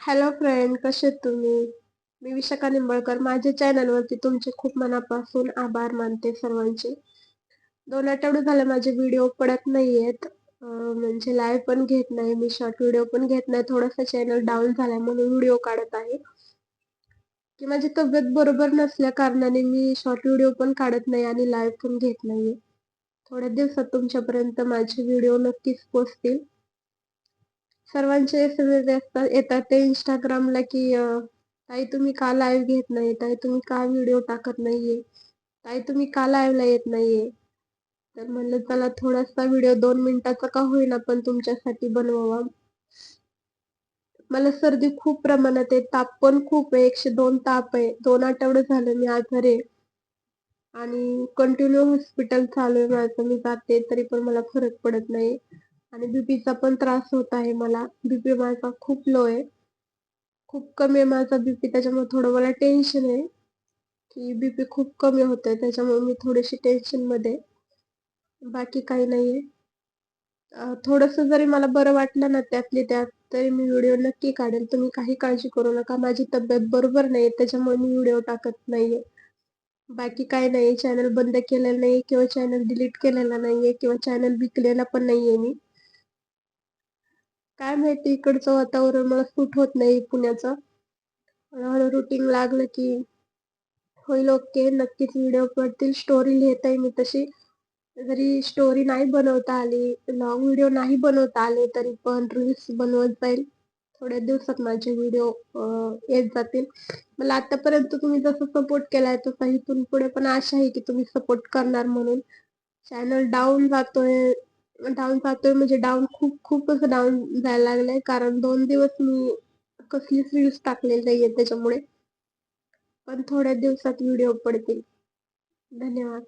Hello friend कसे आहेत तुम्ही? मी विशाखा निंबळकर. माझ्या चॅनलवरती तुमचे खूप मनापासून आभार मानते सर्वांचे. दोन आठवडे झाले माझे व्हिडिओ पडत नाही आहेत म्हणजे लाईव्ह पण घेत नाही. मी शॉर्ट व्हिडिओ पण घेत नाही. थोडासा चॅनल डाऊन झालाय म्हणून व्हिडिओ काढत आहे. की माझी तब्येत बरोबर नसल्या कारणाने मी शॉर्ट व्हिडिओ पण काढत नाही आणि लाईव्ह पण घेत नाहीये. थोड्या दिवसात तुमच्यापर्यंत माझे व्हिडिओ नक्कीच पोचतील. सर्वांचे एस असतात येतात. ते इंस्टाग्रामला की ताई तुम्ही का लाईव्ह घेत नाही ताई तुम्ही का व्हिडिओ टाकत नाहीये? ताई तुम्ही का लाईव्हला येत नाहीये? तर म्हणलं चला थोडासा व्हिडिओ दोन मिनिटाचा का होईना पण तुमच्यासाठी बनवावा. मला सर्दी खूप प्रमाणात आहे. ताप पण खूप आहे. एकशे दोन ताप आहे. दोन आठवडे झाले मी आजारी आणि कंटिन्यू हॉस्पिटल चालू आहे माझं. मी जाते तरी पण मला फरक पडत नाही. आणि बीपीचा पण त्रास होत आहे मला. बीपी माझा खूप लो आहे. खूप कमी आहे माझा बीपी. त्याच्यामुळे थोडं मला टेन्शन आहे की बीपी खूप कमी होतंय त्याच्यामुळे मी थोडीशी टेन्शनमध्ये बाकी काही नाही आहे थोडंसं जरी मला बरं वाटलं ना त्यातली त्यात तरी मी व्हिडिओ नक्की काढेल. तुम्ही काही काळजी करू नका. माझी तब्येत बरोबर नाही त्याच्यामुळे मी व्हिडिओ टाकत नाहीये. बाकी काही नाही चॅनल बंद केलेलं नाही किंवा चॅनल डिलीट केलेला नाहीये किंवा चॅनल विकलेला पण नाहीये मी. काय माहिती इकडचं वातावरण मला सूट होत नाही पुण्याचं. हळूहळू रुटीन लागलं की होईल ओके नक्कीच व्हिडिओ पडतील स्टोरी लिहित आहे मी तशी. जरी स्टोरी नाही बनवता आली लॉंग व्हिडिओ नाही बनवता आले तरी पण रील्स बनवत जाईल. थोड्या दिवसात माझे व्हिडिओ येत जातील. मला आतापर्यंत तुम्ही जसं सपोर्ट केलाय तसं इथून पुढे पण आशा आहे की तुम्ही सपोर्ट करणार म्हणून. चॅनल डाऊन जातोय. डाऊन पाहतोय म्हणजे डाऊन खूप खूप असं डाऊन जायला लागलाय. कारण दोन दिवस मी कसलीच रील्स टाकलेली नाहीये त्याच्यामुळे. पण थोड्या दिवसात व्हिडिओ पडतील. धन्यवाद.